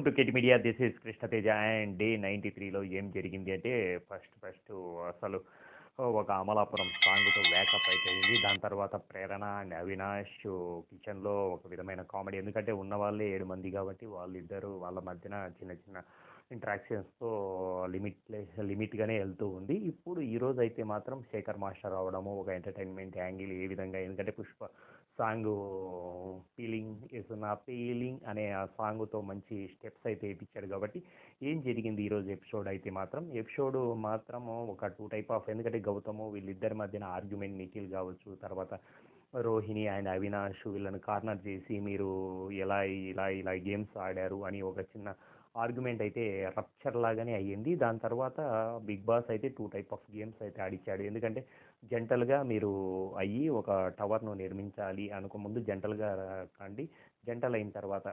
Welcome to KT media. This is Krishnateja and day ninety త్రీలో ఏం జరిగింది అంటే ఫస్ట్ ఫస్ట్ అసలు ఒక అమలాపురం సాంగ్తో వేకప్ అయిపోయింది. దాని తర్వాత ప్రేరణ అండ్ అవినాష్ కిచెన్లో ఒక విధమైన కామెడీ ఎందుకంటే ఉన్న వాళ్ళే ఏడు మంది కాబట్టి వాళ్ళిద్దరూ వాళ్ళ మధ్యన చిన్న చిన్న ఇంట్రాక్షన్స్తో లిమిట్ లిమిట్గానే వెళ్తూ ఉంది. ఇప్పుడు ఈరోజు అయితే మాత్రం శేఖర్ మాస్టర్ రావడము ఒక ఎంటర్టైన్మెంట్ యాంగిల్ ఏ విధంగా ఎందుకంటే పుష్ప సాంగ్ ఫీలింగ్ ఇస్ నా ఫీలింగ్ అనే ఆ సాంగ్తో మంచి స్టెప్స్ అయితే వేయించాడు కాబట్టి ఏం జరిగింది ఈరోజు ఎపిసోడ్ అయితే మాత్రం? ఎపిసోడ్ మాత్రం ఒక టూ టైప్ ఆఫ్ ఎందుకంటే గౌతము వీళ్ళిద్దరి మధ్యన ఆర్గ్యుమెంట్ నిఖిల్ కావచ్చు తర్వాత రోహిణి అండ్ అవినాష్ వీళ్ళని కార్నర్ చేసి మీరు ఎలా ఇలా ఇలా గేమ్స్ ఆడారు అని ఒక చిన్న ఆర్గ్యుమెంట్ అయితే రప్చర్ లాగానే అయ్యింది. దాని తర్వాత బిగ్ బాస్ అయితే టూ టైప్ ఆఫ్ గేమ్స్ అయితే ఆడిచ్చాడు. ఎందుకంటే జంటలుగా మీరు అయ్యి ఒక టవర్ను నిర్మించాలి అనుకో ముందు జంటలుగా కండి జంటలు అయిన తర్వాత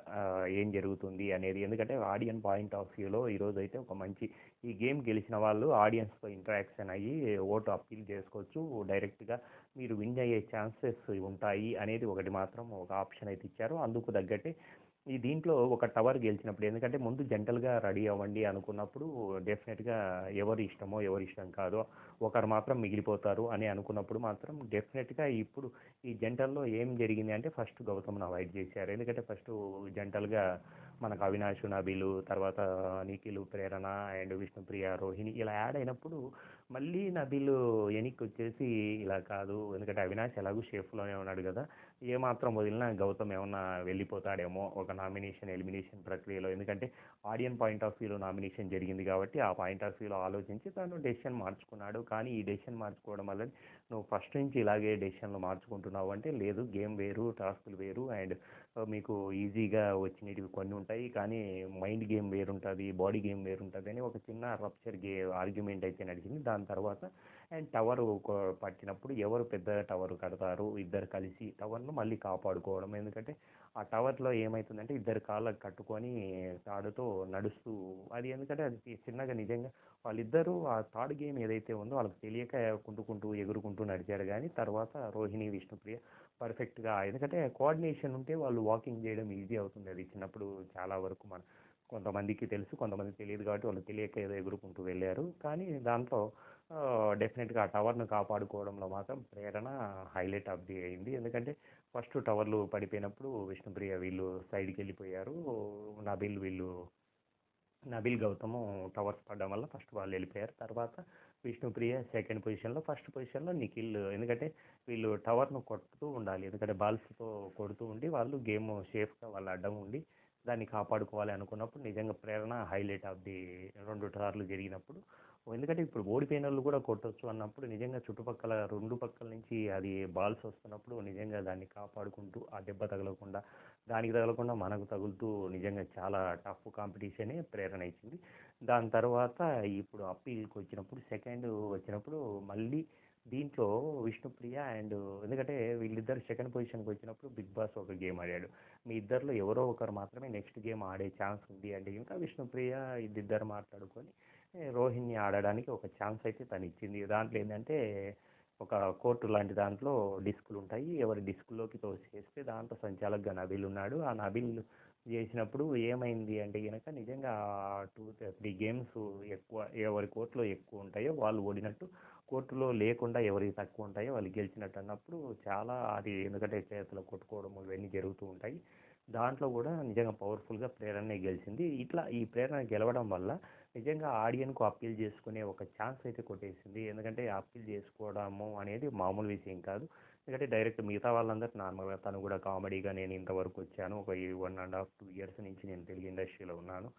ఏం జరుగుతుంది అనేది. ఎందుకంటే ఆడియన్ పాయింట్ ఆఫ్ వ్యూలో ఈరోజు అయితే ఒక మంచి ఈ గేమ్ గెలిచిన వాళ్ళు ఆడియన్స్తో ఇంటరాక్షన్ అయ్యి ఓటు అప్పీల్ చేసుకోవచ్చు. డైరెక్ట్గా మీరు విన్ అయ్యే ఛాన్సెస్ ఉంటాయి అనేది ఒకటి మాత్రం ఒక ఆప్షన్ అయితే ఇచ్చారు. అందుకు తగ్గట్టే ఈ దీంట్లో ఒక టవర్ గెలిచినప్పుడు ఎందుకంటే ముందు జంటలుగా రెడీ అవ్వండి అనుకున్నప్పుడు డెఫినెట్గా ఎవరి ఇష్టమో ఎవరి ఇష్టం కాదో ఒకరు మాత్రం మిగిలిపోతారు అని అనుకున్నప్పుడు మాత్రం డెఫినెట్గా ఇప్పుడు ఈ జంటల్లో ఏం జరిగింది అంటే ఫస్ట్ గౌతమ్ను అవాయిడ్ చేశారు. ఎందుకంటే ఫస్ట్ జంటలుగా మనకు అవినాష్ నబీలు తర్వాత నిఖిలు ప్రేరణ అండ్ విష్ణుప్రియ రోహిణి ఇలా యాడ్ అయినప్పుడు మళ్ళీ నబీలు వెనక్కి వచ్చేసి ఇలా కాదు. ఎందుకంటే అవినాష్ ఎలాగూ షేఫ్లోనే ఉన్నాడు కదా. ఏ మాత్రం వదిలినా గౌతమ్ ఏమన్నా వెళ్ళిపోతాడేమో ఒక నామినేషన్ ఎలిమినేషన్ ప్రక్రియలో. ఎందుకంటే ఆడియన్ పాయింట్ ఆఫ్ వ్యూలో నామినేషన్ జరిగింది కాబట్టి ఆ పాయింట్ ఆఫ్ వ్యూలో ఆలోచించి తను డెసిషన్ మార్చుకున్నాడు. కానీ ఈ డెసిషన్ మార్చుకోవడం వల్ల నువ్వు ఫస్ట్ నుంచి ఇలాగే డెసిషన్లు మార్చుకుంటున్నావు అంటే లేదు గేమ్ వేరు టాస్కులు వేరు అండ్ మీకు ఈజీగా వచ్చినవి కొన్ని ఉంటాయి. కానీ మైండ్ గేమ్ వేరుంటుంది బాడీ గేమ్ వేరుంటుంది అని ఒక చిన్న రప్చర్ గే ఆర్గ్యుమెంట్ అయితే నడిచింది. దాని తర్వాత అండ్ టవర్ పట్టినప్పుడు ఎవరు పెద్ద టవర్ కడతారు? ఇద్దరు కలిసి టవర్ మళ్ళీ కాపాడుకోవడం. ఎందుకంటే ఆ టవర్లో ఏమవుతుందంటే ఇద్దరు కాళ్ళకు కట్టుకొని తాడుతో నడుస్తూ అది ఎందుకంటే అది చిన్నగా నిజంగా వాళ్ళిద్దరూ ఆ థర్డ్ గేమ్ ఏదైతే ఉందో వాళ్ళకి తెలియక కుంటుకుంటూ ఎగురుకుంటూ నడిచారు. కానీ తర్వాత రోహిణి విష్ణుప్రియ పర్ఫెక్ట్గా ఎందుకంటే కోఆర్డినేషన్ ఉంటే వాళ్ళు వాకింగ్ చేయడం ఈజీ అవుతుంది. అది చిన్నప్పుడు చాలా వరకు మన కొంతమందికి తెలుసు కొంతమందికి తెలియదు కాబట్టి వాళ్ళు తెలియక ఏదో ఎగురుకుంటూ వెళ్ళారు. కానీ దాంట్లో డెఫినెట్గా ఆ టవర్ను కాపాడుకోవడంలో మాత్రం ప్రేరణ హైలైట్ ఆఫ్ ది అయింది. ఎందుకంటే ఫస్ట్ టవర్లు పడిపోయినప్పుడు విష్ణుప్రియ వీళ్ళు సైడ్కి వెళ్ళిపోయారు నబిల్ వీళ్ళు నబిల్ గౌతము టవర్స్ పడడం వల్ల ఫస్ట్ వాళ్ళు వెళ్ళిపోయారు. తర్వాత విష్ణుప్రియ సెకండ్ పొజిషన్లో ఫస్ట్ పొజిషన్లో నిఖిల్ ఎందుకంటే వీళ్ళు టవర్ను కొడుతూ ఉండాలి. ఎందుకంటే బాల్స్తో కొడుతూ ఉండి వాళ్ళు గేమ్ సేఫ్గా వాళ్ళు అడ్డం ఉండి దాన్ని కాపాడుకోవాలి అనుకున్నప్పుడు నిజంగా ప్రేరణ హైలైట్ ఆఫ్ ది రెండు సార్లు జరిగినప్పుడు. ఎందుకంటే ఇప్పుడు ఓడిపోయిన వాళ్ళు కూడా కొట్టొచ్చు అన్నప్పుడు నిజంగా చుట్టుపక్కల రెండు పక్కల నుంచి అది బాల్స్ వస్తున్నప్పుడు నిజంగా దాన్ని కాపాడుకుంటూ ఆ దెబ్బ తగలకుండా దానికి తగలకుండా మనకు తగులుతూ నిజంగా చాలా టఫ్ కాంపిటీషనే ప్రేరణ ఇచ్చింది. దాని తర్వాత ఇప్పుడు అప్పీల్కి వచ్చినప్పుడు సెకండ్ వచ్చినప్పుడు మళ్ళీ దీంట్లో విష్ణుప్రియ అండ్ ఎందుకంటే వీళ్ళిద్దరు సెకండ్ పొజిషన్కి వచ్చినప్పుడు బిగ్ బాస్ ఒక గేమ్ ఆడాడు. మీ ఇద్దరిలో ఎవరో ఒకరు మాత్రమే నెక్స్ట్ గేమ్ ఆడే ఛాన్స్ ఉంది అంటే ఇంకా విష్ణుప్రియ ఇద్దరు మాట్లాడుకొని రోహిణి ఆడడానికి ఒక ఛాన్స్ అయితే తను ఇచ్చింది దాంట్లో ఏంటంటే ఒక కోర్టు లాంటి దాంట్లో డిస్కులు ఉంటాయి. ఎవరి డిస్కులోకి తోసేస్తే దాంట్లో సంచాలకుగా నబిల్ ఉన్నాడు. ఆ నబిల్ చేసినప్పుడు ఏమైంది అంటే కనుక నిజంగా టూ త్రీ గేమ్స్ ఎక్కువ ఎవరి కోర్టులో ఎక్కువ ఉంటాయో వాళ్ళు ఓడినట్టు కోర్టులో లేకుండా ఎవరికి తక్కువ ఉంటాయో వాళ్ళు గెలిచినట్టు అన్నప్పుడు చాలా అది ఎందుకంటే చేతులు కొట్టుకోవడం ఇవన్నీ జరుగుతూ ఉంటాయి. దాంట్లో కూడా నిజంగా పవర్ఫుల్గా ప్రేరణ గెలిచింది. ఇట్లా ఈ ప్రేరణ గెలవడం వల్ల నిజంగా ఆడియన్కు అప్పీల్ చేసుకునే ఒక ఛాన్స్ అయితే కొట్టేసింది. ఎందుకంటే అప్పీల్ చేసుకోవడము అనేది మామూలు విషయం కాదు. ఎందుకంటే డైరెక్ట్ మిగతా వాళ్ళందరూ నార్మల్గా తను కూడా కామెడీగా నేను ఇంతవరకు వచ్చాను. ఒక one and half two years నుంచి నేను తెలుగు ఇండస్ట్రీలో ఉన్నాను.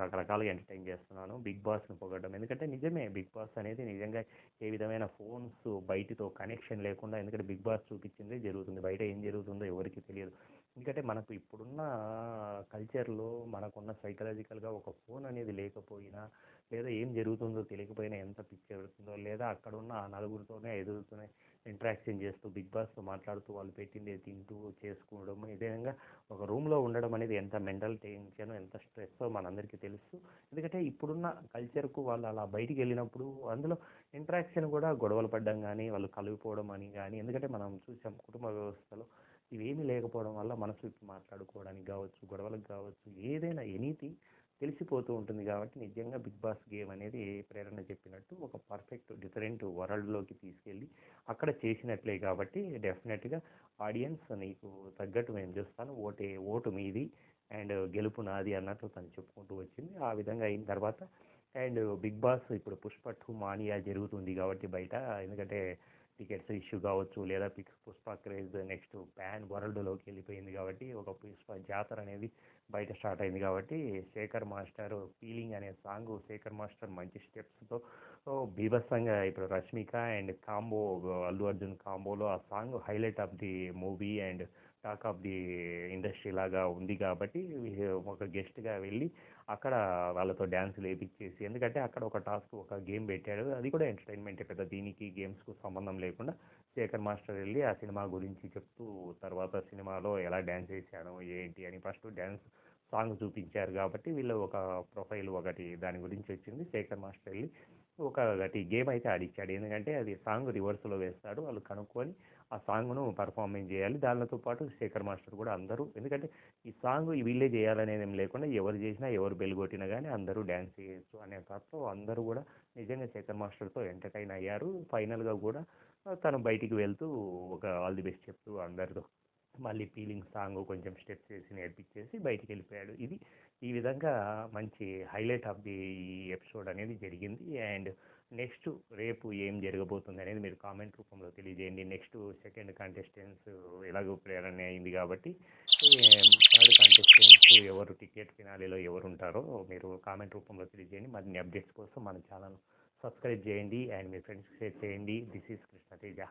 రకరకాలుగా ఎంటర్టైన్ చేస్తున్నాను. బిగ్ బాస్ని పొగడడం. ఎందుకంటే నిజమే బిగ్ బాస్ అనేది నిజంగా ఏ విధమైన ఫోన్స్ బయటితో కనెక్షన్ లేకుండా ఎందుకంటే బిగ్ బాస్ చూపించింది జరుగుతుంది. బయట ఏం జరుగుతుందో ఎవరికి తెలియదు. ఎందుకంటే మనకు ఇప్పుడున్న కల్చర్లో మనకున్న సైకలాజికల్గా ఒక ఫోన్ అనేది లేకపోయినా లేదా ఏం జరుగుతుందో తెలియకపోయినా ఎంత పిచ్చి పెడుతుందో లేదా అక్కడ ఉన్న ఆ నలుగురితోనే ఎదురుతూనే ఇంటరాక్షన్ చేస్తూ బిగ్ బాస్తో మాట్లాడుతూ వాళ్ళు పెట్టింది తింటూ చేసుకోవడం ఇదే విధంగా ఒక రూమ్లో ఉండడం అనేది ఎంత మెంటల్ టెన్షన్ ఎంత స్ట్రెస్ మనందరికీ తెలుసు. ఎందుకంటే ఇప్పుడున్న కల్చర్కు వాళ్ళు అలా బయటికి వెళ్ళినప్పుడు అందులో ఇంటరాక్షన్ కూడా గొడవలు పడడం కానీ వాళ్ళు కలిగిపోవడం అని కానీ ఎందుకంటే మనం చూసాం కుటుంబ వ్యవస్థలో ఇవేమీ లేకపోవడం వల్ల మనసు మాట్లాడుకోవడానికి కావచ్చు గొడవలకు కావచ్చు ఏదైనా ఎనీథింగ్ తెలిసిపోతూ ఉంటుంది కాబట్టి నిజంగా బిగ్ బాస్ గేమ్ అనేది ప్రేరణ చెప్పినట్టు ఒక పర్ఫెక్ట్ డిఫరెంట్ వరల్డ్లోకి తీసుకెళ్ళి అక్కడ చేసినట్లే కాబట్టి డెఫినెట్గా ఆడియన్స్ నీకు తగ్గట్టు మేము చూస్తాను. ఓటే ఓటు మీది అండ్ గెలుపు నాది అన్నట్టు తను చెప్పుకుంటూ వచ్చింది. ఆ విధంగా అయిన తర్వాత అండ్ బిగ్ బాస్ ఇప్పుడు పుష్ప టూ మానియా జరుగుతుంది కాబట్టి బయట ఎందుకంటే టికెట్స్ ఇష్యూ కావచ్చు లేదా పిక్స్ పుష్ప క్రేజ్ నెక్స్ట్ ప్యాన్ వరల్డ్లోకి వెళ్ళిపోయింది కాబట్టి ఒక పుష్ప జాతర అనేది బయట స్టార్ట్ అయింది కాబట్టి శేఖర్ మాస్టర్ ఫీలింగ్ అనే సాంగ్ శేఖర్ మాస్టర్ మంచి స్టెప్స్తో బీభత్సంగా ఇప్పుడు రష్మిక అండ్ కాంబో అల్లు అర్జున్ కాంబోలో ఆ song highlight of the movie and talk of the industry లాగా ఉంది కాబట్టి ఒక గెస్ట్గా వెళ్ళి అక్కడ వాళ్ళతో డ్యాన్స్ వేయించేసి ఎందుకంటే అక్కడ ఒక టాస్క్ ఒక గేమ్ పెట్టాడు. అది కూడా ఎంటర్టైన్మెంటే పెద్ద దీనికి గేమ్స్కు సంబంధం లేకుండా శేఖర్ మాస్టర్ వెళ్ళి ఆ సినిమా గురించి చెప్తూ తర్వాత సినిమాలో ఎలా డ్యాన్స్ వేసాడో ఏంటి అని ఫస్ట్ డ్యాన్స్ సాంగ్ చూపించారు కాబట్టి వీళ్ళు ఒక ప్రొఫైల్ ఒకటి దాని గురించి వచ్చింది శేఖర్ మాస్టర్ వెళ్ళి ఒకటి గేమ్ అయితే ఆడిచ్చాడు. ఎందుకంటే అది సాంగ్ రివర్స్లో వేస్తాడు. వాళ్ళు కనుక్కొని ఆ సాంగ్ను పర్ఫార్మెన్స్ చేయాలి. దానితో పాటు శేఖర్ మాస్టర్ కూడా అందరూ ఎందుకంటే ఈ సాంగ్ వీళ్ళే చేయాలనేది ఏం లేకుండా ఎవరు చేసినా ఎవరు బెల్ కొట్టినా కానీ అందరూ డ్యాన్స్ చేయొచ్చు అనే థాట్తో అందరూ కూడా నిజంగా శేఖర్ మాస్టర్తో ఎంటర్టైన్ అయ్యారు. ఫైనల్గా కూడా తను బయటికి వెళ్తూ ఒక ఆల్ ది బెస్ట్ చెప్తూ అందరితో మళ్ళీ పీలింగ్ సాంగ్ కొంచెం స్టెప్స్ వేసి నేర్పించేసి బయటికి వెళ్ళిపోయాడు ఇది ఈ విధంగా మంచి హైలైట్ ఆఫ్ ది ఎపిసోడ్ అనేది జరిగింది. అండ్ నెక్స్ట్ రేపు ఏం జరగబోతుంది అనేది మీరు కామెంట్ రూపంలో తెలియజేయండి. నెక్స్ట్ సెకండ్ కాంటెస్టెంట్స్ ఎలాగో ప్రేరణ అయింది కాబట్టి థర్డ్ కాంటెస్టెంట్స్ ఎవరు టికెట్ ఫినాలీలో ఎవరు ఉంటారో మీరు కామెంట్ రూపంలో తెలియజేయండి. మరిన్ని అప్డేట్స్ కోసం మన ఛానల్ సబ్స్క్రైబ్ చేయండి. అండ్ మీ ఫ్రెండ్స్కి షేర్ చేయండి. This is Krishna Teja